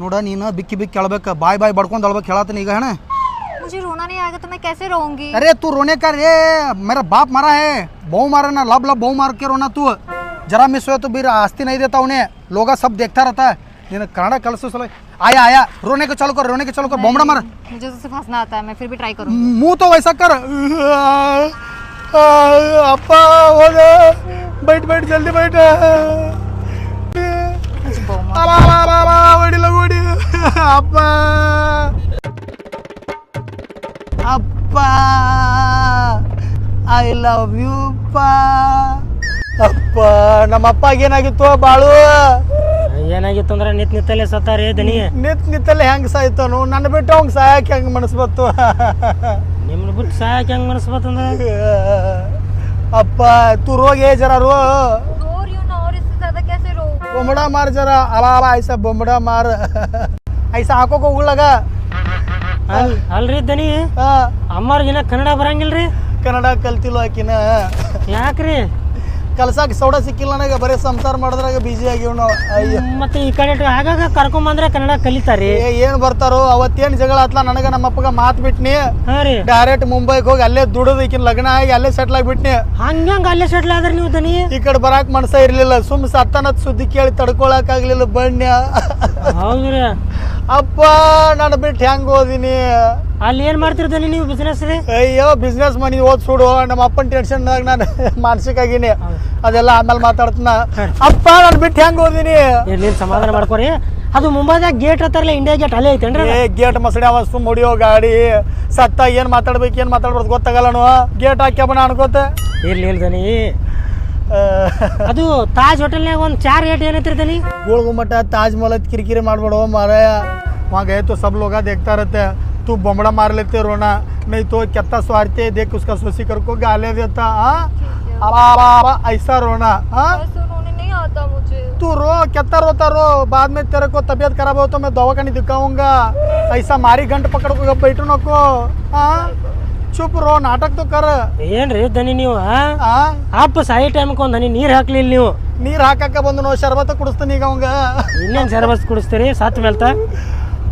ನೋಡ ನೀನು ಬಿಕ್ಕಿ ಬಿಕ್ಕಿ ಕೇಳ್ಬೇಕು ಬಾಯ್ ಬಾಯ್ ಬಡ್ಕೊಂಡು ಅಳ್ಬೇಕು ಹೇಳತ್ತೀನಿ ಈಗ ಹಣ मुझे रोना नहीं आएगा तो मैं कैसे रहूंगी अरे तू रोने का रे मेरा बाप मरा है बहु मारा ना लब लब बहु मार के रोना तू जरा मिस हुआ तो फिर आस्ती नहीं देता उन्हें लोग सब देखता रहता है ನೀನು ಕನ್ನಡ ಕಲಿಸು ಸಲ आया आया रोने को चालू कर रोने को चालू कर बोमड़ा मार मुझे तो सिर्फ हंसना आता है मैं फिर भी ट्राई करूंगी मुंह तो वैसा कर अप्पा हो गया बैठ बैठ जल्दी बैठ मुझे बहु मार- ಅಬಾ, ಲವ್ ಯು ಅಪ್ಪ ನಮ್ಮ ಅಪ್ಪಗೆ ಏನಾಗಿತ್ತು ಬಾಳು? ಏನಾಗಿತ್ತು ಅಂದ್ರೆ ನಿತ್ ನಿತ್ತಲ್ಲೇ ಸತ್ತಾರೆ ದನಿ ನಿತ್ ನಿತ್ತಲ್ಲೇ ಹೆಂಗ್ ಸಾಯ್ತಾನು? ನನ್ನ ಬಿಟ್ಟು ಅವ್ನ್ ಸಾಯಕ್ ಹೆಂಗ್ ಮನಸ್ ನಿಮ್ಮ ನಿಮ್ನ ಬಿಟ್ಟು ಸಾಯಕ್ ಹೆಂಗ್ ಮನಸ್ ಬತ್ತಂದ್ರೆ ಅಪ್ಪ ತು ರೋಗ ಏ ಜರ ರೋ ಬೊಂಬಡ ಜರ ಅಲ ಅಲ ಐಸ ಬೊಂಬಡ ಮಾರ. ಐಸ ಹಾಕೋಕ್ ಹೋಗ್ಲಾಗ ಅಲ್ರಿ ದನಿ ಅಮ್ಮರ್ಗಿನ ಕನ್ನಡ ಬರಂಗಿಲ್ರಿ? ಕನ್ನಡ ಕಲ್ತಿಲ್ಲ ಆಕಿನ? ಯಾಕ್ರಿ? ಕಲ್ಸಾಕ ಸೌಡ ಸಿಕ್ಕಿಲ್ಲ ನನಗೆ ಬರೀ ಸಂಸಾರ ಮಾಡಿದ್ರಾಗ ಬಿಜಿ ಆಗಿವ್ ನಾವು. ಅಯ್ಯ. ಮತ್ತೆ ಈ ಕಡೆ ಆಗಾಗ ಕರ್ಕೊಂಬಂದ್ರೆ ಕನ್ನಡ ಕಲಿತಾರಿ? ಏ, ಏನ್ ಬರ್ತಾರೋ? ಅವತ್ತೇನ್ ಜಗಳ ಆತ್ಲ? ನನಗ ನಮ್ಮ ಅಪ್ಪಗ ಮಾತ್ ಬಿಟ್ನಿ. ಹಾ ರೀ. ಡೈರೆಕ್ಟ್ ಮುಂಬೈಗೆ ಹೋಗಿ ಅಲ್ಲೇ ದುಡಿದು ಈಕಿನ ಲಗ್ನ ಆಗಿ ಅಲ್ಲೇ ಸೆಟ್ಲ್ ಆಗಿಬಿಟ್ನಿ ಹಂಗಂಗ ಅಲ್ಲೇ ಸೆಟ್ಲ್ ಆದ್ರೆ ನೀವು ದನಿ? ಈ ಕಡೆ ಬರಾಕ್ ಮನಸ ಇರ್ಲಿಲ್ಲ. ಸುಮ್ ಸತ್ತನತ್ ಸುದ್ದಿ ಕೇಳಿ ತಡ್ಕೊಳಕ್ ಆಗ್ಲಿಲ್ಲ ಬಣ್ಣ. ಹೌದ್ರಿ. ಅಪ್ಪ ನಾನು ಬಿಟ್ಟು ಹೆಂಗ್ ಓದಿನಿ? ಅಲ್ಲಿ ಏನ್ ಮಾಡ್ತಿರ್ತೀನಿ ನೀವು ಬಿಸ್ನೆಸ್ ರೀ ಅಯ್ಯೋ ಬಿಸ್ನೆಸ್ ಮನಿ ಓದ್ ಸುಡು ನಮ್ಮ ಅಪ್ಪನ ಟೆನ್ಷನ್ದಾಗ ನಾನು ಮಾನಸಿಕ ಆಗಿನಿ. ಅದೆಲ್ಲ ಆಮೇಲೆ ಮಾತಾಡ್ತೀನ ಅಪ್ಪ ನಾನು ಬಿಟ್ಟು ಹೆಂಗ್ ಓದಿನಿ? ಇರ್ಲಿ ಸಮಾಧಾನ ಮಾಡ್ಕೊರಿ. ಅದು ಮುಂಬೈದಾಗ ಗೇಟ್ ಹತ್ತಾರಲ್ಲ ಇಂಡಿಯಾ ಗೇಟ್ ಅಲ್ಲೇ ಐತೇನ್ರಿ ಏ ಗೇಟ್ ಮಸಡಿ ಅವ ಸುಮ್ ಹೊಡಿಯೋ ಗಾಡಿ. ಸತ್ತ ಏನ್ ಮಾತಾಡ್ಬೇಕು ಏನ್ ಮಾತಾಡ್ಬಾರ್ದು ಗೊತ್ತಾಗಲ್ಲನು ಗೇಟ್ ಹಾಕ್ಯಬಣ ಅನ್ಕೋತ. ಇರ್ಲಿ ಇರ್ಲಿ ದನಿ. ಅದು ತಾಜ್ ಹೋಟೆಲ್ನಾಗ ಒಂದು ಚಾರ್ ರೇಟ್ ಏನೈತ್ರಿ ದನಿ गोलगुमट ताज महल किरकिरी मारबड़ो मारे वहाँ गए तो सब लोग देखता रहते तू बमड़ा मार लेते रोना नहीं तो कितना स्वार्थी है देख उसका सोसी कर को गाले देता हाँ अबा अबा अबा ऐसा रोना हाँ ऐसे रोने नहीं आता मुझे तू रो कितना रोता रो बाद में तेरे को तबीयत खराब हो तो मैं दवाखाने दिखाऊंगा ऐसा मारी घंट पकड़ को बैठो नको हाँ चुप रो नाटक तो कर ಏನ್ರಿ ದನಿ ನೀವು ಆ? हाँ ಅಪ್ಪ ಸಾಯಿ ಟೈಮ್ಗೆ ಒಂದು ಹನಿ ನೀರು ಹಾಕ್ಲಿಲ್ಲ ನೀವು ನೀರ್ ಹಾಕಕ್ಕ ಬಂದು ನೋ ಶರ್ಬತ್ತ ಕುಡಿಸ್ತೀನಿ ಈಗ ಅವಂಗ ಇನ್ನೇನು ಸರ್ಬಸ್ ಕುಡಿಸ್ತೀರಿ ಸತ್ ಮೇಲ್ತ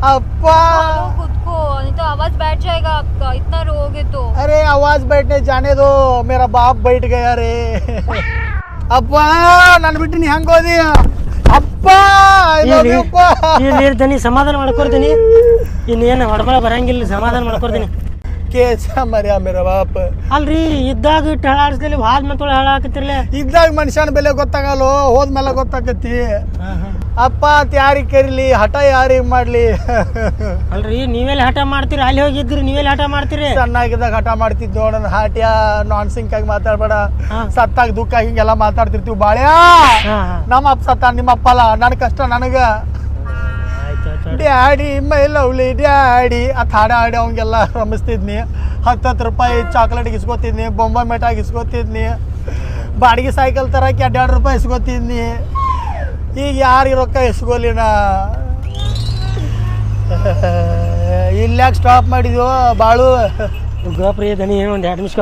ಅಪ್ಪ लो खुद को नहीं तो आवाज बैठ जाएगा आपका इतना रोगे तो अरे आवाज बैठने जाने दो मेरा बाप बैठ गया रे ಅಪ್ಪ ನಾನು ಬಿಟ್ಟು ನೀ ಹೆಂಗ್ ಹೋದಿ ಅಪ್ಪ I love you, ಅಪ್ಪ ನೀರು ದನಿ ಸಮಾಧಾನ ಮಾಡ್ಕೊಡ್ತೀನಿ ಇನ್ನೇನು ಹೊಡ್ಕೊಳ ಬರಂಗಿಲ್ಲ ಸಮಾಧಾನ ಮಾಡ್ಕೊಡ್ತೀನಿ ಕೇಸ ಮರ್ಯ ಮೇರ ಬಾಪ. ಅಲ್ರಿ ಇದ್ದಾಗ ಇಟ್ಟು ಹಳಾಡ್ಸ್ದಲ್ಲಿ ಹಾದ್ ಮತ್ತೊಳ ಹಾಳಾಕತ್ತಿರ್ಲೆ ಇದ್ದಾಗ ಮನುಷ್ಯನ ಬೆಲೆ ಗೊತ್ತಾಗಲ್ಲೋ ಹೋದ್ಮೇಲೆ ಗೊತ್ತಾಗತ್ತಿ ಅಪ್ಪ ಅಂತ ಯಾರಿಗೆ ಕರೀಲಿ ಹಠ ಯಾರಿಗೆ ಮಾಡ್ಲಿ? ಅಲ್ರಿ ನೀವೆಲ್ಲ ಹಠ ಮಾಡ್ತೀರಿ? ಅಲ್ಲಿ ಹೋಗಿದ್ರಿ ನೀವೆಲ್ಲ ಹಠ ಮಾಡ್ತೀರಿ? ಸಣ್ಣಾಗಿದ್ದಾಗ ಹಠ ಮಾಡ್ತಿದ್ದು ನೋಡೋಣ ಹಾಟ್ಯ ನಾನ್ ಸಿಂಕ್ ಆಗಿ ಮಾತಾಡ್ಬೇಡ ಸತ್ತಾಗ ದುಃಖ ಹಿಂಗೆಲ್ಲ ಮಾತಾಡ್ತಿರ್ತೀವಿ ಬಾಳ್ಯಾ? ನಮ್ಮ ಅಪ್ಪ ಸತ್ತ ನಿಮ್ಮ ಅಪ್ಪಲ್ಲ ನನ್ನ ಕಷ್ಟ ನನಗ. Daddy my lovely daddy. ಅಂತ ಥಾಡ ಆಡಿ ಅವಂಗೆಲ್ಲ ರಮಿಸ್ತಿದ್ನಿ ಹತ್ತು ರೂಪಾಯಿ ಚಾಕ್ಲೇಟ್ ಇಸ್ಕೊತಿದ್ನಿ ಬೊಂಬೆ ಮೆಟಾಗಿ ಇಸ್ಕೊತಿದ್ನಿ. ಬಾಡಿಗೆ ಸೈಕಲ್ ತರಕ್ಕೆ ಎರಡು ರೂಪಾಯಿ ಇಸ್ಕೊತಿದ್ನಿ. ಈಗ ಯಾರಿಗೆ ರೊಕ್ಕ ಇಸ್ಕೊಲಿನ? ಇಲ್ಯಾಕೆ ಸ್ಟಾಪ್ ಮಾಡಿದ್ವು, ಬಾಳು. ಗೋಪ್ರಿಯ ದನಿ ಒಂದು ಎರಡು ನಿಮಿಷ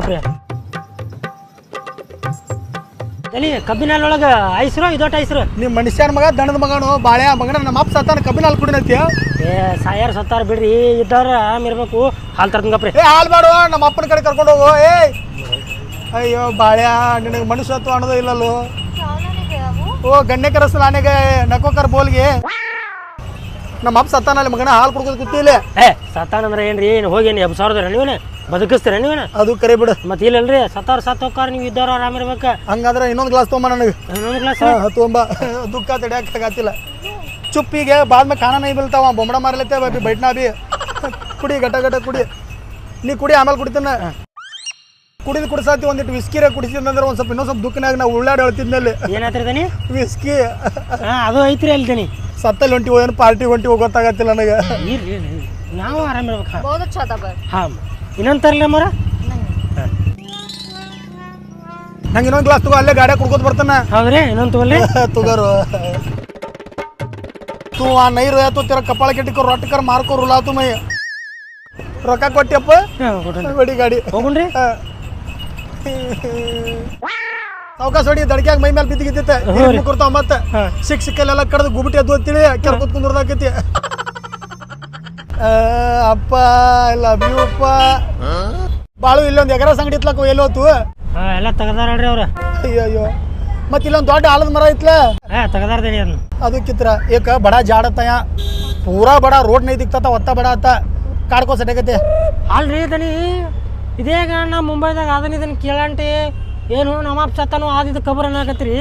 ತಲಿ ಕಬ್ಬಿನ ಹಾಲೊಳಗೆ ಐಸ್ರು ಇದೊಟ್ಟು ಐಸ್ರು. ನಿಮ್ಮ ಮನುಷ್ಯನ ಮಗ ದಣದ ಮಗನು ಬಾಳೆ ಮಗನ ನಮ್ಮ ಅಪ್ಪ ಸತ್ತಾನ ಕಬ್ಬಿನ ಹಾಲು ಏ ಸಾಯಾರ ಸತ್ತಾರ ಬಿಡ್ರಿ ಇದ್ದಾರ ಆರಾಮ್ ಇರ್ಬೇಕು. ಹಾಲು ತರ್ತಂಗಪ್ರಿ ಏ ಹಾಲು ಮಾಡು ನಮ್ಮ ಅಪ್ಪನ ಕಡೆ ಕರ್ಕೊಂಡು ಹೋಗೋ. ಏ ಅಯ್ಯೋ ಬಾಳ್ಯಾ ನಿನಗೆ ಮನುಷ್ಯತ್ವ ಅನ್ನೋದು ಇಲ್ಲಲ್ಲೋ. ಓ ಗಣ್ಣೆ ಕರಸ ನಾನೇಗೆ ನಕೋಕರ್ ಬೋಲ್ಗೆ. ನಮ್ಮ ಅಪ್ಪ ಸತ್ತಾನಲ್ಲಿ ಮಗನ ಹಾಲು ಕುಡ್ಕೋದು ಕೂತಿಲ್ಲ. ಏ ಸತ್ತಾನ ಅಂದ್ರೆ ಏನ್ರಿ ಏನು ಹೋಗಿ ಏನು ಎಬ್ ಸಾವಿರದ ನೀವೇ ಬದುಕಿಸ್ತೀರ ನೀವೇನ? ಅದು ಕರೆ ಬಿಡು. ಮತ್ತೆ ಇಲ್ಲಲ್ರಿ ಸತ್ತಾರ ಸತ್ ಹೋಗ್ಕಾರ ನೀವು ಇದ್ದಾರ ಆರಾಮ ಇರ್ಬೇಕ. ಹಂಗಾದ್ರೆ ಇನ್ನೊಂದು ಗ್ಲಾಸ್ ತಗೊಂಬ ನನಗೆ. ಇನ್ನೊಂದು ಗ್ಲಾಸ್ ತೊಗೊಂಬ. ದುಃಖ ತಡೆಯಕ್ಕಾಗತ್ತಿಲ್ಲ ಚುಪ್ಪಿಗೆ ಬಾದ್ಮೆ ಕಾಣನೇ ಬೀಳ್ತಾವ ಬೊಂಬಡ ಮಾರ್ಲತ್ತೆ ಬಾಬಿ ಬೈಟ್ನಾ ಬಿ ಕುಡಿ ಗಟ್ಟ ಗಟ್ಟ ಕುಡಿ. ನೀ ಕುಡಿ ಆಮೇಲೆ ಕುಡಿತಾನ. ಕುಡಿದು ಕುಡಿಸಾತಿ ಒಂದಿಟ್ಟು ವಿಸ್ಕಿರ ಕುಡಿಸಿದ್ರೆ ಒಂದು ಸ್ವಲ್ಪ ಇನ್ನೊಂದು ಸ್ವಲ್ಪ ದುಃಖನಾಗ ನಾವು ಉಳ್ಳಾಡಿ ಹೇಳ್ತಿದ್ನಲ್ಲಿ ಏನಾತಿರ್ತಾನೆ ವಿಸ್ಕಿ ಅದು ಐತ್ರಿ ಅಲ್ತಾನೆ ಸತ್ತಲ್ಲಿ ಹೊಂಟಿ ಹೋಗಿ ಪಾರ್ಟಿ ಹೊಂಟಿ ಹೋಗೋತ್ತಾಗತ್ತಿಲ್ಲ ನನಗೆ. ನಾವು ಆರಾಮಿರ್ಬೇಕು ಹಾ. ಇನ್ನೊಂದು ತರಲೇ ಮರ ನಂಗೆ ಇನ್ನೊಂದು ಗ್ಲಾಸ್ ತಗೋ ಅಲ್ಲೇ ಗಾಡಿ ಕುಡ್ಕೋತ ಬರ್ತಾನ. ಹೌದ್ರಿ ಇನ್ನೊಂದು ತಗೋಲಿ ತಗೋರು. ತೂ ಆ ನೈರು ಆಯ್ತು ತಿರ ಕಪಾಳ ಕೆಟ್ಟಿಕೋ ರೊಟ್ಟಕರ್ ಮಾರ್ಕೋ ರುಲಾತು ಮೈ. ರೊಕ್ಕ ಕೊಟ್ಟಿಯಪ್ಪ? ಬಡಿ ಗಾಡಿ. ಹೋಗುಣ್ರಿ. ಅವಕಾಶ ಹೊಡಿ ದಡ್ಕ್ಯಾಗ ಮೈ ಮೇಲೆ ಬಿದ್ದಿಗಿದ್ದಿತ್ತೆ ಕುರ್ತಾವ ಮತ್ತೆ ಸಿಕ್ಕ ಸಿಕ್ಕಲ್ಲೆಲ್ಲ ಕಡ್ದು ಗುಬಿಟಿ ಅದು ಅಂತೇಳಿ ಕೆಲ ಕುತ್ಕೊಂಡ್ರದಾಕೈತಿ ಅಪ್ಪ ಇಲ್ಲ ಅಪ್ಪ. ಬಾಳು ಇಲ್ಲೊಂದು ಎಗರ ಸಂಗಡಿ ಇತ್ಲಕ್ಕ ಎಲ್ಲೋತು ಹಾ ಎಲ್ಲ ತೆಗ್ದಾರ ನೋಡ್ರಿ ಅವ್ರ. ಅಯ್ಯೋ ಅಯ್ಯೋ ಮತ್ತೆ ಇಲ್ಲೊಂದು ದೊಡ್ಡ ಆಲದ ಮರ ಐತ್ಲ ಹಾ ತೆಗದಾರ್ದೇನಿ ಅದನ್ನ ಅದು ಕಿತ್ರ ಏಕ ಬಡ ಜಾಡತ್ತಯ ಪೂರಾ ಬಡ ರೋಡ್ ನೈ ದಿಕ್ತತ ಒತ್ತ ಬಡ ಆತ ಕಾಡ್ಕೋ ಸಟಕತೆ ಅಲ್ರಿ ದನಿ ಇದೇ ನಾ ಮುಂಬೈದಾಗ ಅದನ್ನ ಇದನ್ನ ಕೇಳಂಟಿ. ಏನು ನಮ್ಮ ಅಪ್ಪ ಸತ್ತನು ಆದಿದ್ದು ಕಬರ್ ಅನ್ನಕತ್ರಿ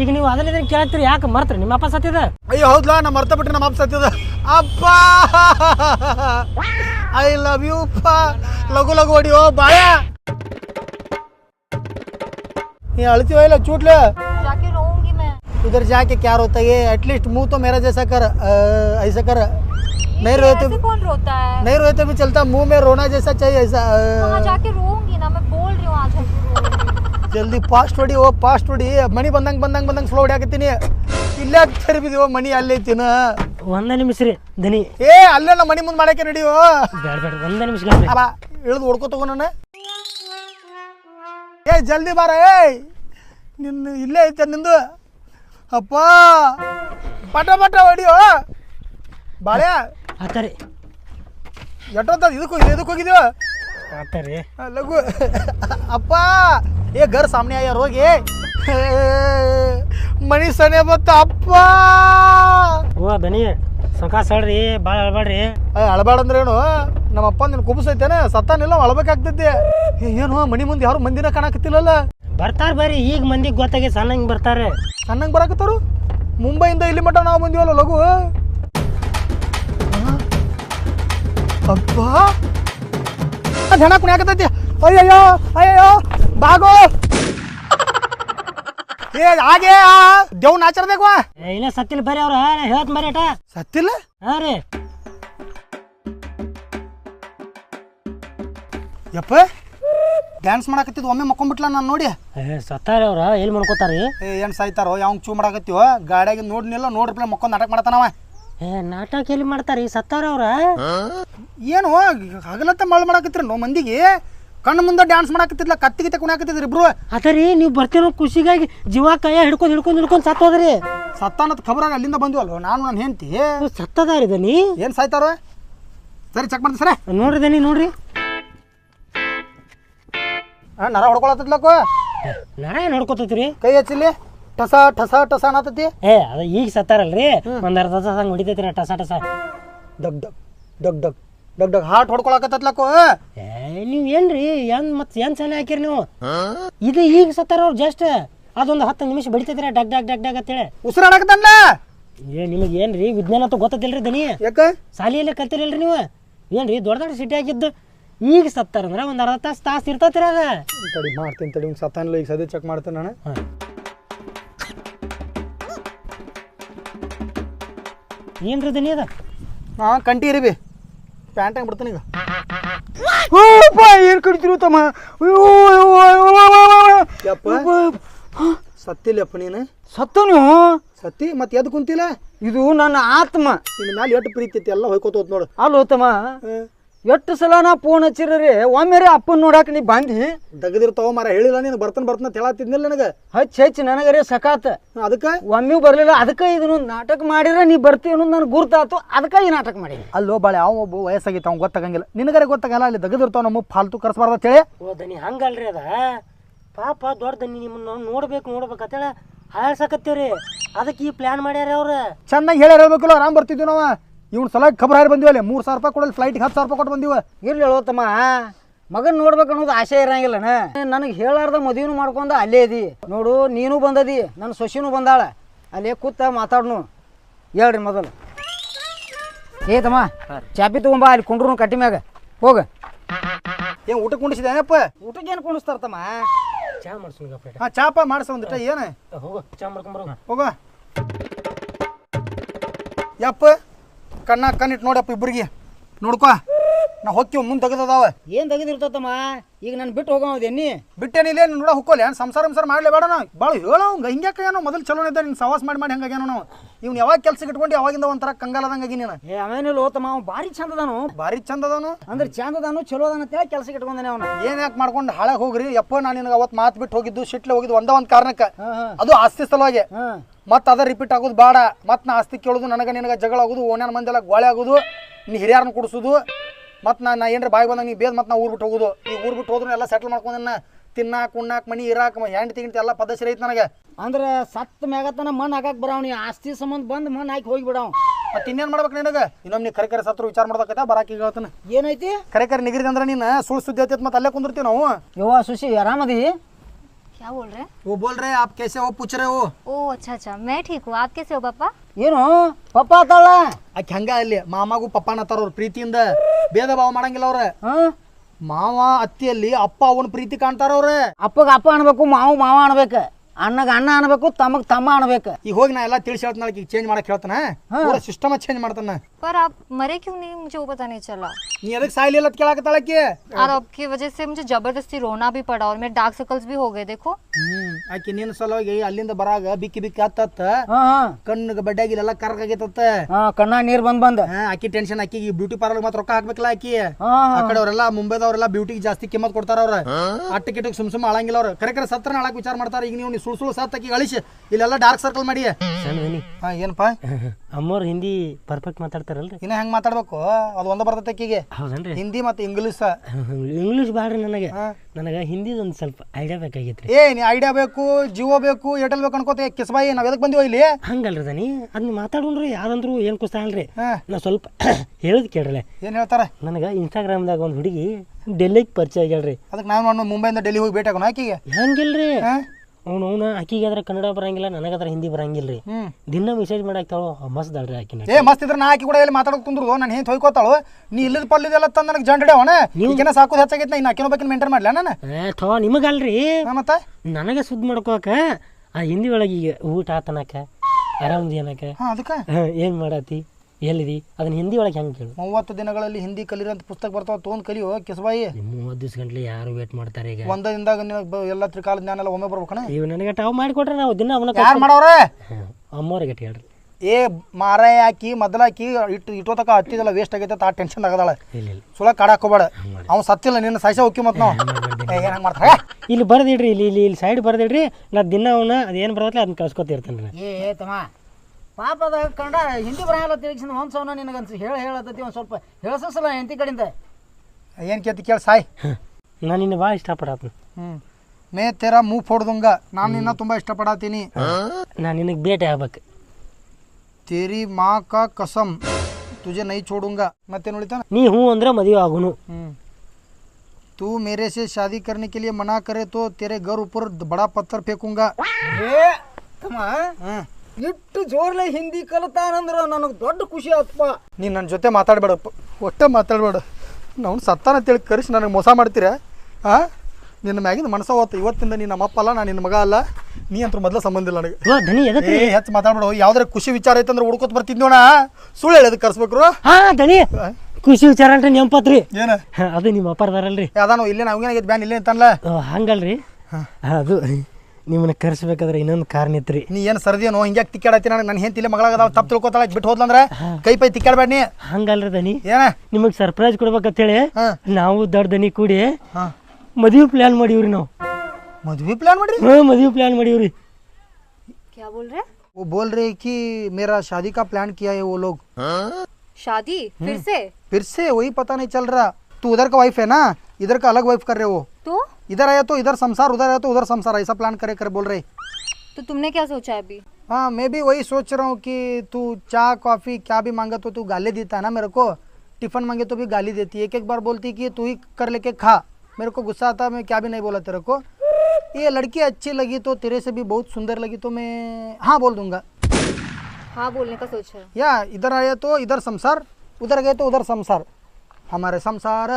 ಈಗ ನೀವು ಅದನ್ನ ಇದನ್ನ ಕೇಳತ್ತೀರಿ ಯಾಕೆ ಮರ್ತ್ರಿ ನಿಮ್ಮ ಅಪ್ಪ ಸತ್ತಿದ ಅಯ್ಯೋ ಹೌದ್ಲಾ ನಾ ಮರ್ತ ಬಿಟ್ರೆ ನಮ್ಮ ಅಪ್ಪ ಸತ್ಯದ ಅಪ್ಪ ಐ ಲವ್ ಯು ಅಪ್ಪ ಲಘು ಲಘು ಹೊಡಿಯೋ ಬಾಯ ये अड़ती ಇಲ್ಲ चूटले जाके रोऊंगी मैं उधर जाके क्या रोता है एटलीस्ट मुंह तो मेरा जैसा कर अ, ऐसा कर नहीं रोए तो ऐसे कौन रोता है नहीं रोए तो भी चलता मुंह में रोना जैसा चाहिए ऐसा अ, वहाँ जाके रोऊंगी ना मैं बोल रही हूँ आज हम रोऊंगी ಜಲ್ದಿ ಫಾಸ್ಟ್ ಹೊಡಿ ಓ ಫಾಸ್ಟ್ ಹೊಡಿ. ಮಣಿ ಬಂದಂಗೆ ಬಂದಂಗೆ ಬಂದಂಗೆ ಸ್ಲೋ ಹೊಡಿಯಾಕತ್ತೀನಿ ಇಲ್ಲೇ ತೆರಬಿದೀವ ಮಣಿ ಅಲ್ಲೇ ಐತಿನ ಒಂದ ನಿಮಿಷ ರೀ ದನಿ. ಏ ಅಲ್ಲೆಲ್ಲ ಮನಿ ಮುಂದೆ ಮಾಡಕ್ಕೆ ನಡಿಯೋ ಬೇಡ ಬೇಡ ಒಂದ ನಿಮಿಷ ಅಲ್ಲ ಇಳಿದು ಹೊಡ್ಕೋ ತಗೋ ನಾನು ಏ ಜಲ್ದಿ ಬಾರ ಏಯ್ ನಿನ್ನ ಇಲ್ಲೇ ಐತೆ ನಿಂದು. ಅಪ್ಪ. ಪಟ ಪಟ ಹೊಡಿಯೋ ಬಾಳ್ಯಾ ಆತರಿ ಎಷ್ಟೊತ್ತ ಇದಕ್ಕೆ ಇದಕ್ಕೆ ಹೋಗಿದ್ಯೋ? ಆತರಿ ಲಘು. ಅಪ್ಪ. ಏ ಗರ್ ಸಾಮ್ನೆ ಆಯ ರೋಗಿ? ಮಣಿ ಸನೆ ಬತ್ತ ಅಪ್ಪ! ಓ ದನಿ ಸೊಕಾಸ್ ಹೇಳ್ರಿ ಭಾಳ ಅಳ್ಬೇಡ್ರಿ ಅಂದ್ರೆ ಅಂದ್ರೇನು ನಮ್ಮ ಅಪ್ಪ ನಿನ್ನ ಕುಬಸೈತೇನೆ ಸತ್ತಾನಿಲ್ಲ ಅಳಬೇಕಾಗ್ತೈತಿ. ಏ, ಏನು ಮನಿ ಮುಂದೆ ಯಾರು ಮಂದಿನ ಕಾಣಕತ್ತಿಲ್ಲಲ್ಲ? ಬರ್ತಾರ ಬರ್ರಿ ಈಗ ಮಂದಿಗೆ ಗೊತ್ತಾಗಿ ಸಣ್ಣಂಗೆ ಬರ್ತಾರೆ. ಸಣ್ಣಂಗೆ ಬರಾಕತ್ತಾರು? ಮುಂಬೈಯಿಂದ ಇಲ್ಲಿ ಮಟ್ಟ ನಾವು ಬಂದಿವಲ್ಲ ಲಘು? ಅಪ್ಪ ಅದು ಹೆಣ ಕುಣಿಯಾಕತ್ತೈತಿ. ಅಯ್ಯಯ್ಯೋ ಅಯ್ಯಯ್ಯೋ! ಬಾಗೋ! ಏ ಹಾಗೆ ದೇವ್ ನಾಚರ್ಬೇಕು ಇಲ್ಲ ಸತ್ತಿಲ್ ಬರೀ ಅವ್ರ ಹೇಳ್ತ ಮರೇಟ ಸತ್ತಿಲ್ಲ ಹಾ ರೀ. ಯಪ್ಪ ಡ್ಯಾನ್ಸ್ ಮಾಡಕತ್ತಿದ್ ಒಮ್ಮೆ ಮಕ್ಕೊಂಬಿಟ್ಲ ನಾನು ನೋಡಿ. ಏ ಸತ್ತಾರ ಅವ್ರ ಏನ್ ಮಾಡ್ಕೋತಾರ ಏ ಏನ್ ಸಾಯ್ತಾರೋ ಯಾವ ಚೂ ಮಾಡಕತ್ತೀವೋ ಗಾಡಿಯಾಗ ನೋಡ್ನಿಲ್ಲ ನೋಡ್ರಿ ಮಕ್ಕೊಂಡ್ ನಾಟಕ ಮಾಡ್ತಾನವ. ಏ ನಾಟಕ ಎಲ್ಲಿ ಮಾಡ್ತಾರಿ ಸತ್ತಾರ ಅವ್ರ? ಏನು ಹಗಲತ್ತ ಮಳ್ ಮಾಡಕತ್ತಿರ ನೋ ಮಂದಿಗೆ? ಕಣ್ಣು ಮುಂದೆ ಡ್ಯಾನ್ಸ್ ಮಾಡಕತ್ತಿದ್ಲ ಕತ್ತಿಗಿತ್ತ ಕುಣಾಕತ್ತಿದ್ರಿ ಇಬ್ರು. ಅದರಿ ನೀವು ಬರ್ತಿರೋ ಖುಷಿಗಾಗಿ ಜೀವ ಕೈಯ ಹಿಡ್ಕೊಂಡು ಹಿಡ್ಕೊಂಡು ಹಿಡ್ಕೊಂಡು ಸತ್ತೋದ್ರಿ. ಸತ್ತಾನತ್ ಖಬರಾಗ ಅಲ್ಲಿಂದ ಬಂದ್ವಲ್ವ? ನಾನು ನಾನು ಹೆಂಡತಿ. ಸತ್ತದಾರಿ ದನಿ. ಏನು ಸಾಯ್ತಾರ? ಸರಿ ಚೆಕ್ ಮಾಡ್ತೀನಿ ಸರ. ನೋಡ್ರಿ ದನಿ ನೋಡ್ರಿ. ಹಾಂ ನರ ಹೊಡ್ಕೊಳತ್ತದ್ಲಕ್ಕೋ? ನರ ನೋಡ್ಕೋತೈತ್ರಿ ಕೈ ಹಚ್ಚಿಲ್ಲಿ ಟಸ ಟಸ ಟಸ ಅನ್ನತತಿ? ಏ ಅದ ಈಗ ಸತ್ತಾರಲ್ರಿ? ಒಂದ್ ಅರ್ಧ ತಾಸ ಹಂಗೆ ಟಸ ಟಸ. ಡಗ್ ಡಗ್ ಡಗ್ ಡಗ್. ಡಗ್ ಡಗ್ ಹಾಟ್ ಹೊಡ್ಕೊಳಕತ್ತತ್ಲಕ್ಕೋ? ಏ ನೀವು ಏನ್ರಿ? ಏನ್ ಮತ್ ಏನ್ ಸಣ್ಣ ಹಾಕಿರಿ ನೀವು? ಇದು ಈಗ ಸತ್ತಾರ ಅವ್ರು ಜಸ್ಟ್ ಅದೊಂದು ಹತ್ತು ನಿಮಿಷ ಬಡಿತೈತಿರ ಡಗ್ ಡಗ್ ಡಗ್ ಡಗ್ ಅಂತೇಳಿ. ಉಸಿರಾಡಕತ್ತಲ್ಲ ಏ ನಿಮಗೆ ಏನ್ರಿ? ವಿಜ್ಞಾನ ಅಂತ ಗೊತ್ತದಿಲ್ರಿ ದನಿ? ಯಾಕ? ಸಾಲಿಯಲ್ಲೇ ಕಲ್ತಿರಲ್ರಿ ನೀವು? ಏನ್ರಿ? ದೊಡ್ಡ ದೊಡ್ಡ ಸಿಟಿ ಆಗಿದ್ದು ಈಗ ಸತ್ತಾರಂದ್ರೆ ಒಂದು ಅರ್ಧ ತಾಸು ತಾಸು ಇರ್ತೈತ್ರಿ ಅದ. ತಡಿ ಮಾಡ್ತೀನಿ ತಡಿ ಹಿಂಗೆ ಸತ್ತಾನಲ್ಲ ಈಗ ಸದ್ಯ ಚೆಕ್ ಮಾಡ್ತೇನೆ ನಾನು. ಹಾಂ. ಏನ್ರಿ ದನಿ ಅದ? ಹಾಂ ಕಂಟಿ ಇರಿಬಿ ಪ್ಯಾಂಟ್ ಹಂಗೆ ಬಿಡ್ತೀನಿ ಈಗ? ಏನು ಕಡಿತಿರು ತಮ್ಮ? ಯಪ್ಪ. ಸತ್ತಿಲ್ಲಪ್ಪ ನೀನು? ಸತ್ತನು? ಸತ್ತಿ? ಮತ್ತೆ ಎದ್ದು ಕುಂತಿಲ್ಲ? ಇದು ನನ್ನ ಆತ್ಮ. ನಿನ್ನ ಮ್ಯಾಲೆ ಎಷ್ಟು ಪ್ರೀತಿ ಐತಿ ಎಲ್ಲ ಹೋಯ್ಕೋತ ಹೋತ್ ನೋಡು. ಅಲ್ಲೋ ತಮ್ಮ. ಎಷ್ಟು ಸಲ ನಾ ಫೋನ್ ಹಚ್ಚಿರ್ರಿ ಒಮ್ಮೆರೆ ಅಪ್ಪನ ನೋಡಾಕ ನೀ ಬಂದಿ. ದಗದಿರ್ತಾವ ಮರ ಹೇಳಿಲ್ಲ ನೀನು ಬರ್ತನ್ ಬರ್ತನ ಹೇಳತ್ತಿದ್ನಿಲ್ಲ ನನಗೆ? ಹಚ್ಚಿ ಹಚ್ಚಿ ನನಗರೆ ಸಕಾತ ಅದಕ್ಕೆ? ಒಮ್ಮೆ ಬರಲಿಲ್ಲ ಅದಕ್ಕೆ ಇದನ್ನು ನಾಟಕ ಮಾಡಿದ್ರೆ ನೀ ಬರ್ತೀವಿ ಅನ್ನೋದು ನನಗೆ ಗುರ್ತಾತು ಅದಕ್ಕೆ ಈ ನಾಟಕ ಮಾಡಿ. ಅಲ್ಲೋ ಬಾಳೆ ಯಾವ ಒಬ್ಬ ವಯಸ್ಸಾಗಿತ್ತು ಅವ್ನು ಗೊತ್ತಾಗಂಗಿಲ್ಲ. ನಿನಗರೆ ಗೊತ್ತಾಗಲ್ಲ ಅಲ್ಲಿ ದಗದಿರ್ತಾವ ನಮ್ಮ ಫಾಲ್ತು ಕರ್ಸಬಾರ್ದ ಅಂತೇಳಿ ಓ ದನಿ ಹಂಗಲ್ರಿ ಅದ. ಪಾಪ ದೊಡ್ಡ ದನಿ ನಿಮ್ಮನ್ನ ನೋಡ್ಬೇಕು ನೋಡ್ಬೇಕು ಅಂತೇಳಿ ಹಾಳ್ಸಕತ್ತೀವ್ರಿ. ಅದಕ್ಕೆ ಈ ಪ್ಲಾನ್ ಮಾಡ್ಯಾರ ಅವ್ರ. ಚೆನ್ನಾಗಿ ಹೇಳಿ ಹೇಳ್ಬೇಕಲ್ಲ ಆರಾಮ್ ಬರ್ತಿದ್ವಿ ನಾವು. ಇವ್ನು ಸಲ ಖಬರ್ ಹಾರಿ ಬಂದಿವಲ್ಲ ಮೂರು ಸಾವಿರ ರೂಪಾಯಿ ಕೊಡಲಿ ಫ್ಲೈಟ್ಗೆ ಹತ್ತು ಸಾವಿರ ರೂಪಾಯಿ ಕೊಟ್ಟು ಬಂದಿವ ಇರ್ಲಿ ಹೇಳೋ ತಮ್ಮ ಮಗನ್ ನೋಡ್ಬೇಕು ಅನ್ನೋದು ಆಸೆ ಇರಂಗಿಲ್ಲನ? ನನಗೆ ಹೇಳಾರ್ದ ಮದುವೆನೂ ಮಾಡ್ಕೊಂಡ ಅಲ್ಲೇ ಅದಿ. ನೋಡು ನೀನು ಬಂದದಿ ನನ್ನ ಸೊಸಿನೂ ಬಂದಾಳ. ಅಲ್ಲೇ ಕೂತ ಮಾತಾಡ್ನು. ಹೇಳ್ರಿ ಮೊದಲು. ಏ ತಮ್ಮ ಚಾಪಿ ತಗೊಂಬ ಅಲ್ಲಿ ಕುಂಡ್ರು ಕಟ್ಟಿ ಮ್ಯಾಗ. ಹೋಗ. ಏನು ಊಟ ಕುಂಡಿಸಿದೇನಪ್ಪ ಊಟಕ್ಕೆ ಏನು ಕುಣಿಸ್ತಾರ ತಮ್ಮ? ಚಾ ಮಾಡ್ಸೋಣ ಹಾಂ ಚಾಪ ಮಾಡಿಸ ಒಂದಿಟ ಏನು? ಹೋಗು ಚಾ ಮಾಡ್ಕೊಂಬರೋ ಹೋಗ. ಯಪ್ಪ. ಕಣ್ಣ ಕಣ್ಣಿಟ್ಟು ನೋಡಪ್ಪ ಇಬ್ಬರಿಗೆ ನೋಡ್ಕೊ. ನಾ ಹೊಕ್ಕಿವ್ ಮುಂದೆ ತೆಗೆದದಾವ. ಏನು ತೆಗೆದಿರ್ತತಮ್ಮ? ಈಗ ನಾನು ಬಿಟ್ಟು ಹೋಗೋದು ಎನ್ನಿ? ಬಿಟ್ಟೇನಿಲ್ಲ ನೀನು ನೋಡ ಹೊಕ್ಕೋಲ್ಲ ಏನು ಸಂಸಾರ ಸಂಸಾರ ಮಾಡಲೇ ಬೇಡ ನಾವು. ಭಾಳ ಹೇಳೋ ಹಂಗೆ. ಹಿಂಗ್ಯಾಕ ಏನೋ ಮೊದಲು ಚಲೋ ಇದ್ದ ನೀನು ಸವಾಸ ಮಾಡಿ ಮಾಡಿ ಹಂಗಾಗ್ಯಾನೋ ನಾವು. ಇವ್ನು ಯಾವಾಗ ಕೆಲ್ಸಕ್ಕೆ ಇಟ್ಕೊಂಡು ಯಾವಾಗಿಂದ ಒಂಥರ ಕಂಗಾಲದಂಗಾಗಿ ನೀನು. ಏ ಅವೇನಿಲ್ಲ ಹೋತಮ್ಮ ಅವ ಭಾರಿ ಚಂದ ಅದಾನು ಭಾರಿ ಚಂದ ಅದಾನು ಅಂದ್ರೆ ಚಂದ ಅದಾನು ಚಲೋ ಅದಾನ ಅಂತೇಳಿ ಕೆಲ್ಸಕ್ಕೆ ಇಟ್ಕೊಂಡಾನೆ ಅವನ. ಏನ್ ಯಾಕೆ ಮಾಡ್ಕೊಂಡು ಹಾಳಾಗಿ ಹೋಗ್ರಿ? ಯಪ್ಪ ನಾನು ನಿನಗೆ ಅವತ್ತು ಮಾತು ಬಿಟ್ಟು ಹೋಗಿದ್ದು ಸಿಟ್ಲೆ ಹೋಗಿದ್ದು ಒಂದ ಒಂದು ಕಾರಣಕ್ಕೆ. ಅದು ಆಸ್ತಿ ಸಲುವಾಗಿ. ಮತ್ತೆ ಅದ ರಿಪೀಟ್ ಆಗೋದು ಬೇಡ. ಮತ್ತೆ ನಾ ಆಸ್ತಿ ಕೇಳೋದು ನನಗೆ ನಿನಗೆ ಜಗಳ ಆಗೋದು ಓಣ್ಯಾನ ಮಂದೆಲ್ಲ ಗೋಳೆ ಆಗೋದು ನೀ ಹಿರಿಯರನ್ನ ಕುಡಿಸೋದು ಮತ್ತು ನಾ ನಾ ಏನ್ರ ಬಾಯಿ ಬಂದಾಗ ನೀ ಬೇದ್ ಮತ್ತು ನಾ ಊರ್ ಬಿಟ್ಟು ಹೋಗೋದು. ಈ ಊರ್ ಬಿಟ್ಟು ಹೋದ್ರೆ ಎಲ್ಲ ಸೆಟ್ಲ್ ಮಾಡ್ಕೊಂಡನ್ನ ತಿನ್ನಾಕ ಉಣ್ಣಾಕ ಮನಿ ಇರಾಕ ಹೆಂಡ್ ತಿಂಗಿಂತ ಎಲ್ಲ ಪದ್ಧತಿ ಐತೆ ನನಗೆ. ಅಂದ್ರೆ ಸತ್ತ ಮ್ಯಾಗತನ ಮಣ್ಣು ಆಗಕ್ಕೆ ಬರಾವ್ ಆಸ್ತಿ ಸಂಬಂಧ ಬಂದು ಮಣ್ಣು ಹಾಕಿ ಹೋಗಿ ಬಿಡವ್. ಮತ್ತೆ ಇನ್ನೇನು ಮಾಡ್ಬೇಕು ನಿನಗೆ? ಇನ್ನೊಮ್ಮೆ ನೀ ಕರೆ ಕರೆ ಸತ್ರು ವಿಚಾರ ಮಾಡ್ಬೇಕೈತೆ ಬರಾಕಿ ಹೇಳ್ತಾನೆ. ಏನೈತಿ? ಕರೆ ಕರೆ ನಿಗರಿದೆ ಅಂದ್ರೆ ನೀನು ಸುಳ್ಳು ಸುದ್ದಿ ಐತಿ ಮತ್ತೆ ಅಲ್ಲೇ ಕುಂದಿರ್ತೀವಿ ನಾವು. ಯವ್ವ ಸುಶಿ ಆರಾಮದಿ? क्या बोल रहे हैं वो बोल रहे हैं आप कैसे हो पूछ रहे हो ओ अच्छा अच्छा मैं ठीक हूँ आप कैसे हो पापा ಏನು ಪಪ್ಪ ಆತಾಳ ಆಕೆ ಹಂಗ ಅಲ್ಲಿ ಮಾಮಾಗೂ ಪಪ್ಪ ಅನ್ನತ್ತಾರ ಅವ್ರು ಪ್ರೀತಿಯಿಂದ ಭೇದ ಭಾವ ಮಾಡಂಗಿಲ್ಲ ಅವ್ರ ಹಾ ಮಾವ ಅತ್ತಿಯಲ್ಲಿ ಅಪ್ಪ ಅವನ ಪ್ರೀತಿ ಕಾಣ್ತಾರ ಅವ್ರ ಅಪ್ಪಗ ಅಪ್ಪ ಅನ್ಬೇಕು ಮಾವು ಮಾವ ಅನ್ಬೇಕು ಅಣ್ಣಗ ಅಣ್ಣ ಅನ್ಬೇಕು ತಮ್ಮಗ್ ತಮ್ಮ ಅನ್ಬೇಕು ಈಗ ಹೋಗಿ ನಾ ಎಲ್ಲ ತಿಳಿಸಿ ಹೇಳ್ತಾನ ಈಗ ಚೇಂಜ್ ಮಾಡಕ್ ಹೇಳ್ತಾನ ಪೂರ ಸಿಸ್ಟಮ್ ಚೇಂಜ್ ಮಾಡ್ತಾನ पर आप मरे क्यों नहीं मुझे वो पता नहीं चला ನೀ ಎದಕ್ ಸಾಯ್ಲಿಲ್ಲ ಅಂತ ಕೇಳಾಕತ್ತಾಳಕ್ಕೆ और आपकी वजह से मुझे जबरदस्ती रोना भी पड़ा और मेरे डार्क सर्कल्स भी हो गए देखो ಹ್ಮ್. ಆಕಿ ನಿನ್ನ ಸಲುವಾಗಿ ಅಲ್ಲಿಂದ ಬರಾಗ ಬಿಕ್ಕಿ ಬಿಕ್ಕಿ ಹತ್ತತ್ತ. ಹಾ ಹಾ. ಕಣ್ಣಿಗೆ ಬಡ್ಡಾಗಿಲ್ಲ ಆಗಿತ್ತ ಹಾ ಕಣ್ಣ ನೀರ್ ಬಂದ್ ಬಂದ್. ಹಾ ಆಕಿ ಟೆನ್ಷನ್ ಆಕಿ ಬ್ಯೂಟಿ ಪಾರ್ಲರ್ ಮತ್ತೆ ರೊಕ್ಕ ಹಾಕ್ಬೇಕಲ್ಲ ಆಕಿ. ಹಾ ಆ ಕಡೆ ಅವರೆಲ್ಲ ಮುಂಬೈದವರೆಲ್ಲ ಬ್ಯೂಟಿಗೆ ಜಾಸ್ತಿ ಕಿಮ್ಮತ್ ಕೊಡ್ತಾರ ಅವ್ರ. ಅಟ್ಟ ಕಿಟ್ಟಕ್ ಸುಮ್ ಸುಮ್ ಅಳಂಗಿಲ್ಲ ಅವ್ರ. ಕರೆ ಕರೆ ಸತ್ರ ನಾಳಕ್ ವಿಚಾರ ಮಾಡ್ತಾರ. ಈಗ ನೀವು ಸುಳ್ ಸುಳ್ ಸತ್ತಾಕಿ ಆಕಿ ಅಳಿಸಿ ಇಲ್ಲೆಲ್ಲ ಡಾರ್ಕ್ ಸರ್ಕಲ್ ಮಾಡಿ. ಸಣ್ಣ ಹಾ ಏನಪ್ಪಾ? ಅಮ್ಮವ್ರು ಹಿಂದಿ ಪರ್ಫೆಕ್ಟ್ ಮಾತಾಡ್ತಾರಲ್ರಿ? ಇನ್ನ ಹೆಂಗ್ ಮಾತಾಡ್ಬೇಕು? ಅದು ಒಂದು ಬರ್ತೈತೆ ಆಕಿಗೆ ಹೌದನ್ರಿ? ಹಿಂದಿ ಮತ್ತೆ ಇಂಗ್ಲೀಷ್ ಇಂಗ್ಲೀಷ್ ಬಾಡ್ರಿ ನನಗೆ. ನನಗೆ ಹಿಂದಿದು ಒಂದು ಸ್ವಲ್ಪ ಐಡಿಯಾ ಬೇಕಾಗಿತ್ತು ಏ ನೀ ಐಡಿಯಾ ಬೇಕು ಜಿಯೋ ಬೇಕು ಏರ್ಟೆಲ್ ಬೇಕು ಅನ್ಕೋತ ಕಿಸ್ಬಾಯಿ ನಾವ್ ಎದಕ್ ಬಂದಿವ ಇಲ್ಲಿ? ಹಂಗಲ್ರಿ ದನಿ. ಅದನ್ನ ಮಾತಾಡೋಣ್ರಿ ಯಾರಂದ್ರು ಏನು ಕುಸ್ತಾಳ್ರಿ ಅಲ್ರಿ ನಾ ಸ್ವಲ್ಪ ಹೇಳದ್ ಕೇಳ್ರಿ. ಏನ್ ಹೇಳ್ತಾರ? ನನಗೆ ಇನ್ಸ್ಟಾಗ್ರಾಮ್ದಾಗ ಒಂದು ಹುಡುಗಿ ಡೆಲ್ಲಿಗೆ ಪರಿಚಯ ಆಗ್ಯಾಳ್ರಿ. ಅದಕ್ಕೆ ನಾನು ಮುಂಬೈಯಿಂದ ಡೆಲ್ಲಿ ಹೋಗಿ ಭೇಟಿ ಆಗೋಣ ಆಕಿಗೆ ಹಂಗಿಲ್ರಿ? ಅವ್ನು ಅವನ ಆಕಿಗೆ ಆದ್ರೆ ಕನ್ನಡ ಬರಂಗಿಲ್ಲ ನನಗದ್ರ ಹಿಂದಿ ಬರಂಗಿಲ್ಲ ರೀ ದಿನ ಮೆಸೇಜ್ ಮಾಡಾಕ್ತಾಳು ಅಲ್ರಿ ಆಕಿನ ಏ ಮಸ್ತ್ ಇದ್ರ ನಾ ಆಕಿ ಕೂಡ ಎಲ್ಲಿ ಮಾತಾಡೋದು ಕುಂದ್ರು ನಾನು ಹೆಂಗೆ ಹೊಯ್ಕೋತಾಳು ನೀ ಇಲ್ಲದ ಪಲ್ಲಿದೆಲ್ಲ ತಂದ ನನಗೆ ಜಂಡ ಹಿಡಿಯವಣ? ಈಗಿನ ಸಾಕು ಹೆಚ್ಚಾಗೈತೆ ಇನ್ನು ಆಕಿನ ಬಗ್ಗೆ ಮೇಂಟೈನ್ ಮಾಡ್ಲ ನಾನು? ಏ ಥೋ ನಿಮಗಲ್ರಿ. ಮತ್ತೆ? ನನಗೆ ಸುದ್ದಿ ಮಾಡ್ಕೋಕ ಆ ಹಿಂದಿ ಒಳಗೆ ಈಗ ಊಟ ಆತನಕ ಹಾ ಅದಕ್ಕೆ? ಏನು ಮಾಡತಿ? ಎಲ್ಲಿದಿ? ಅದನ್ನ ಹಿಂದಿ ಒಳಗೆ ಹೆಂಗೆ ಕೇಳು? ಮೂವತ್ತು ದಿನಗಳಲ್ಲಿ ಹಿಂದಿ ಕಲಿರಂತ ಪುಸ್ತಕ ಬರ್ತಾವ ತೊಗೊಂಡು ಕಲಿಯೋ ಕೆಸಬಾಯಿ. ಮೂವತ್ತು ದಿವ್ಸ ಗಂಟ್ಲೆ ಯಾರು ವೇಟ್ ಮಾಡ್ತಾರೆ ಈಗ? ಒಂದ ದಿನದಾಗ ನಿನಗೆ ಎಲ್ಲ ತ್ರಿಕಾಲ ಜ್ಞಾನ ಎಲ್ಲ ಒಮ್ಮೆ ಬರ್ಬೇಕಣ ಇವ್ ನನಗೆ ಟಾವ್ ಮಾಡಿಕೊಟ್ರೆ ನಾವು ದಿನ ಅವನ ಯಾರು ಮಾಡೋರೆ? ಅಮ್ಮವ್ರಿಗೆ ಗಟ್ಟಿ ಹೇಳ್ರಿ. ಏ ಮಾರಾಯ ಹಾಕಿ ಮೊದಲಾಕಿ ಇಟ್ಟು ಇಟ್ಟೋತಕ ಹತ್ತಿದಲ್ಲ ವೇಸ್ಟ್ ಆಗೈತೆ ಆ ಟೆನ್ಷನ್ ಆಗದಾಳೆ. ಇಲ್ಲ ಇಲ್ಲ. ಸುಳ ಕಾಡಾಕೋಬೇಡ ಅವ್ನು ಸತ್ತಿಲ್ಲ ನಿನ್ನ ಸಾಯ್ಸ ಹೋಗಿ ಮತ್ತೆ ನಾವು. ಏ ಏನಂಗ್ ಮಾಡ್ತಾರೆ? ಇಲ್ಲಿ ಬರ್ದಿಡ್ರಿ ಇಲ್ಲಿ ಇಲ್ಲಿ ಇಲ್ಲಿ ಸೈಡ್ ಬರ್ದಿಡ್ರಿ ನಾ ದಿನ ಅವನ ಅದೇನು ಬರತ್ತಲ್ಲ ಅದನ್ನ ಕಳ್ಸ್ಕೊತಿರ್ತೇನೆ ಏ ತಮ್ಮ. ಪಾಪದ ಕಂಡ ಹಿಂದಿ ಬರಂಗಿಲ್ಲ ತಿಳಿಸಿನ ಒಂದು ಸವನ ನಿನಗನ್ಸಿ ಹೇಳ ಹೇಳತತಿ ಒಂದು ಸ್ವಲ್ಪ ಹೇಳ್ಸಲ್ಲ ಹೆಂಡತಿ ಕಡೆಯಿಂದ ಏನ್ ಕೇಳ್ತಿ ಕೇಳಿ ಸಾಯ್ ನಾನು ನಿನ್ನ ಭಾಳ ಇಷ್ಟಪಡತ್ತೀನಿ ಹ್ಮ್ ಮೇ ತೇರಾ ಮೂಗ್ ಫೋಡ್ದುಂಗ ನಾನು ನಿನ್ನ ತುಂಬಾ ಇಷ್ಟಪಡತೀನಿ ನಾನು ನಿನಗೆ ಭೇಟಿ ಆಗ್ಬೇಕು ತೇರಿ ಮಾ ಕಾ ಕಸಮ್ ತುಜೆ ನೈ छोड़ूंगा ಮತ್ತೆ ಉಳಿತಾನ ನೀ ಹ್ಞೂ ಅಂದ್ರೆ ಮದುವೆ ಆಗುನು हम्म तू मेरे से शादी करने के लिए मना करे तो तेरे घर ऊपर बड़ा पत्थर फेंकूंगा ಏ ತಮ್ಮ ಹ್ಮ್ ಇಟ್ಟು ಜೋರ್ಲೆ ಹಿಂದಿ ಕಲಿತಾನಂದ್ರೆ ನನಗೆ ದೊಡ್ಡ ಖುಷಿ ಆತಪ್ಪ ನೀನು ನನ್ನ ಜೊತೆ ಮಾತಾಡಬೇಡಪ್ಪ ಒಟ್ಟೆ ಮಾತಾಡಬೇಡ. ನಾವು ಸತ್ತಾನ ತಿಳಿ ಕರೆಸಿ ನನಗೆ ಮೋಸ ಮಾಡ್ತೀರ? ಹಾಂ ನಿನ್ನ ಮ್ಯಾಗಿನ ಮನಸ್ಸ ಹೋತ. ಇವತ್ತಿಂದ ನಿನ್ನ ನಮ್ಮಪ್ಪ ಅಲ್ಲ ನಾನು ನಿನ್ನ ಮಗ ಅಲ್ಲ. ನೀ ಅಂತೂ ಮೊದಲ ಸಂಬಂಧ ಇಲ್ಲ ನನಗೆ. ಎದಕ್ಕೆ ಏ ಹೆಚ್ಚು ಮಾತಾಡ್ಬೇಡ. ಯಾವ್ದಾರ ಖುಷಿ ವಿಚಾರ ಐತಂದ್ರೆ ಹುಡ್ಕೋತ ಬರ್ತಿದ್ನೋಣ ಸುಳ್ಳು ಹೇಳೋದಕ್ಕೆ ಕರ್ಸ್ಬೇಕ್ರು? ಹಾ ದಣಿ ಖುಷಿ ವಿಚಾರ ಅಲ್ರಿ ನೆಂಪತ್ರಿ ಏನು? ಅದು ನಿಮ್ಮ ಅಪ್ಪಾರದಾರಲ್ರಿ. ಅದಾನು ಇಲ್ಲೇ ನಾವು ಏನಾಗೈತೆ ಬ್ಯಾನ್ ಇಲ್ಲೇ ಅಂತಲ್ಲ ಹಂಗಲ್ರಿ. ಹಂಗಲ್ರಿ ಅದು. ನಿಮ್ಮನ್ನ ಕರ್ಸ್ಬೇಕಾದ್ರೆ ಇನ್ನೊಂದು ಕಾರಣ ಇತ್ರಿ ನೀ ಏನು ಸರ್ದಿಯನೋ ಹಿಂಗೆ ತಿಕ್ಕಾಡತ್ತಿ ನನಗೆ ನನ್ನ ಹೆಂತಿಲ್ಲ ಮಗಳಾಗದಾವ ತಪ್ಪು ತಿಳ್ಕೊತಾಳ ಬಿಟ್ಟು ಹೋದ್ಲಂದ್ರೆ ಕೈ ಪೈ ತಿಕ್ಕಾಡ್ಬೇಡ ನೀ ಹಂಗಲ್ರಿ ದನಿ ಏನ ನಿಮಗೆ ಸರ್ಪ್ರೈಸ್ ಕೊಡ್ಬೇಕಂತೇಳಿ ಹಾಂ ನಾವು ದೊಡ್ಡ ದನಿ ಕೂಡಿ ಹಾಂ ಮದುವೆ ಪ್ಲ್ಯಾನ್ ಮಾಡೀವ್ರಿ ನಾವು ಮದ್ವೆ ಪ್ಲಾನ್ ಮಾಡ್ರಿ ಹಾಂ ಮದುವೆ ಪ್ಲ್ಯಾನ್ ಮಾಡೀವ್ರಿ क्या बोल रहे हैं वो बोल रहे हैं कि मेरा शादी का प्लान किया है वो लोग शादी फिर से फिर से वही पता नहीं चल रहा तू उधर का वाइफ है ना इधर का अलग वाइफ कर रहे हो तो इधर आया तो इधर संसार उधर आया तो उधर संसार ऐसा प्लान करे कर बोल रहे। तो तुमने क्या सोचा अभी? हाँ मैं भी वही सोच रहा हूँ कि तू चाय कॉफ़ी क्या भी मांगा तो तू गाली देता है ना मेरे को। टिफ़िन मांगे तो भी गाली देती है। एक एक बार बोलती कि तू ही कर लेके खा। मेरे को गुस्सा आता मैं क्या भी नहीं बोला तेरे को। ये लड़की अच्छी लगी तो तेरे से भी बहुत सुंदर लगी तो मैं हाँ बोल दूँगा। हाँ बोलने का सोचा है। या इधर आया तो इधर संसार उधर गए तो उधर संसार। हमारे संसार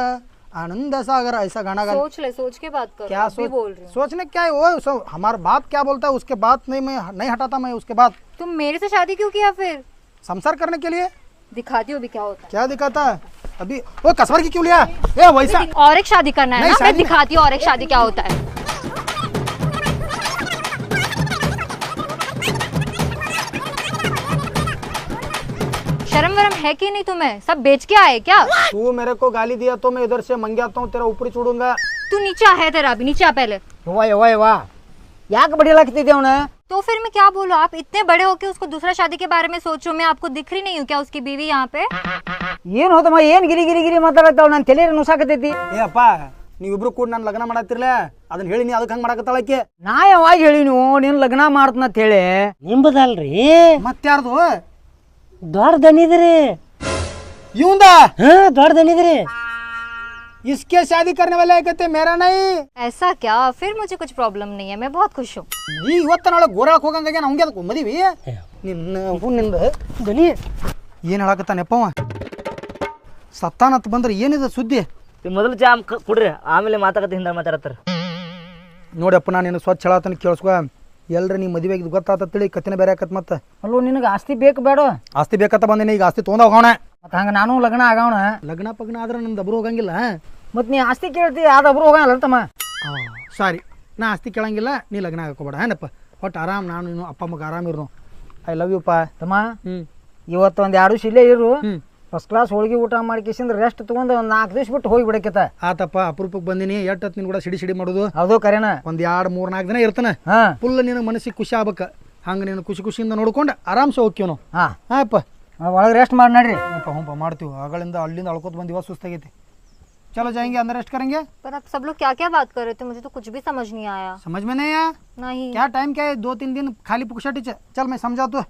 आनंद सागर ऐसा गाना गा सोच ले सोच के बात करो क्या सोच बोल रही सोचने क्या है? वो सो हमारा बाप क्या बोलता है? उसके बाद नहीं मैं नहीं हटाता मैं उसके बाद तुम मेरे से शादी क्यों किया फिर? संसार करने के लिए? दिखाती हो भी क्या होता क्या दिखाता है? अभी वो कसवर की क्यों लिया? ए वैसा और एक शादी करना है ना? मैं दिखाती हूँ और एक शादी क्या होता है। शर्म वरम है कि नहीं तुम्हें सब बेच के आए क्या तू मेरे को गाली दिया तो मैं इधर से मंग आता हूँ तेरा ऊपरी छोड़ूंगा तू नीचे आ है तेरा अभी नीचे आ पहले ಯವ್ವ ಯವ್ವ ಯವ್ವ ಯಾಕೆ ಬಡಿಲಾಕ್ತಿದ್ದೆ ಅವನ तो फिर मैं क्या बोलूँ आप इतने बड़े हो के उसको दूसरा शादी के बारे में सोचो मैं आपको दिख रही नहीं हूँ क्या उसकी बीवी यहाँ पे ಏನು ಹೋದಮ್ಮ ಏನು ಗಿರಿ ಗಿರಿ ಗಿರಿ ಮಾತಾಡತ್ತಾವ ನನ್ನ ತಲೆ ನುಸಾಕತೈತಿ ಏ ಅಪ್ಪ ನೀವಿಬ್ರು ಕೂಡ ನಾನು ಲಗ್ನ ಮಾಡತ್ತಿರ್ಲ ಅದನ್ನ ಹೇಳಿ ನೀ ಅದಕ್ಕೆ ಹಂಗೆ ಮಾಡಕತ್ತಾಳಕ್ಕೆ ನಾ ಯಾವಾಗ ಹೇಳಿ ನೀವು ನೀನು ಲಗ್ನ ಮಾಡ್ತನ ಅಂತ ಹೇಳಿ ನಿಂಬದಲ್ರಿ ಮತ್ತಾರ್ದು ದೊಡ್ಡ ದನಿದ್ರಿ ಇವಂದ ಹಾ ದೊಡ್ಡ ದನಿದ್ರಿ इसके शादी करने वाला है कहते मेरा नहीं ऐसा क्या फिर मुझे कुछ प्रॉब्लम नहीं है मैं बहुत खुश हूँ ಈ ಇವತ್ತ ನಾಳೆ ಗೋರಾಳಕ್ಕೆ ಹೋಗಂಗಾಗೆ ನಮ್ಗೆ ಅದಕ್ಕೆ ಮದಿವಿ ನಿನ್ನ ಹುಣ್ಣಿಂದ ದನಿ ಏನು ಹೇಳಕತ್ತಾನೆಪ್ಪ ಅವ ಸತ್ತಾನತ್ ಬಂದ್ರೆ ಏನಿದೆ ಸುದ್ದಿ ಮೊದಲು ಚಾ ಕ- ಕುಡ್ರಿ ಆಮೇಲೆ ಮಾತಾಡತ್ತೆ ಹಿಂದೆ ಮಾತಾಡತ್ತಾರ ನೋಡಪ್ಪ ನಾನು ನಿನ್ನ ಸ್ವಚ್ಛ ಹೇಳತ್ತಾನ ಕೇಳಿಸ್ಕೊ ಎಲ್ರಿ ನೀ ಮದುವೆ ಗೊತ್ತಾತ ತಿಳಿ ಕತ್ತಿನ ಬೇರೆ ಆಕತ್ ಮತ್ತೆ. ಅಲ್ಲೋ ನಿನಗೆ ಆಸ್ತಿ ಬೇಕು ಬೇಡ. ಆಸ್ತಿ ಬೇಕತ್ತ ಬಂದೇನೆ ಈಗ ಆಸ್ತಿ ತೊಗೊಂಡ ಹೋಗೋಣ ಮತ್ತೆ ಹಂಗೆ ನಾನು ಲಗ್ನ ಆಗೋಣ ಲಗ್ನ ಪಗ್ನ ಆದ್ರೆ ನಮ್ದು ಅಬ್ರು ಹೋಗಂಗಿಲ್ಲ ಮತ್ತು ನೀ ಆಸ್ತಿ ಕೇಳ್ತಿ ಆದಬ್ರು ಹೋಗಲ್ಲ ತಮ್ಮ. ಸಾರಿ. ನಾ ಆಸ್ತಿ ಕೇಳಂಗಿಲ್ಲ ನೀ ಲಗ್ನ ಹಾಕೋಬೇಡ ಏನಪ್ಪ ಒಟ್ಟು ಆರಾಮ್ ನಾನು ನೀನು ಅಪ್ಪ ಮಗ ಆರಾಮ್ ಇರು ಐ ಲವ್ ಯು ಪಾ. ತಮ್ಮ ಇವತ್ತು ಒಂದು ಎರಡು ಶಿಲೆ ಇರು. ಫಸ್ಟ್ ಕ್ಲಾಸ್ ಹೋಳಿಗೆ ಊಟ ಮಾಡ್ಕೇಸಿಂದ ರೆಸ್ಟ್ ತೊಗೊಂಡು ಒಂದು ನಾಲ್ಕು ದಿವ್ಸ ಬಿಟ್ಟು ಹೋಗಿ ಬಿಡಕತ್ತ ಆತಪ್ಪ ಅಪರೂಪಕ್ಕೆ ಬಂದಿನಿ ಎಟ್ಟು ಹೊತ್ತು ನಿನ್ ಕೂಡ ಸಿಡಿ ಸಿಡಿ ಮಾಡೋದು ಹೌದು ಕರೆನ ಒಂದು ಎರಡು ಮೂರು ನಾಲ್ಕು ದಿನ ಇರ್ತಾನೆ ಹಾಂ ಫುಲ್ ನಿನ್ನ ಮನಸ್ಸಿಗೆ ಖುಷಿ ಆಗ್ಬೇಕು ಹಂಗೆ ನೀನು ಖುಷಿ ಖುಷಿಯಿಂದ ನೋಡ್ಕೊಂಡು ಆರಾಮ್ಸೆ ಹೋಗ್ತೀವಿ ನಾವು ಹಾಂ ಹಾಯಪ್ಪ ಒಳಗೆ ರೆಸ್ಟ್ ಮಾಡಿ ನಡ್ರಿ ಹ್ಞೂಪ್ಪ ಹ್ಞೂಪ್ಪ ಮಾಡ್ತೀವಿ ಆಗಳಿಂದ ಅಲ್ಲಿಂದ ಅಳ್ಕೊತ ಬಂದಿವ ಸುಸ್ತಾಗೈತಿ ಚಲೋ ಜಾಯಂಗೆ अंदर रेस्ट करेंगे पर आप सब लोग क्या क्या बात कर रहे थे मुझे तो कुछ भी समझ नहीं आया समझ में नहीं आया नहीं क्या टाइम क्या है दो तीन दिन खाली पुकशट ही च- चल मैं समझा तू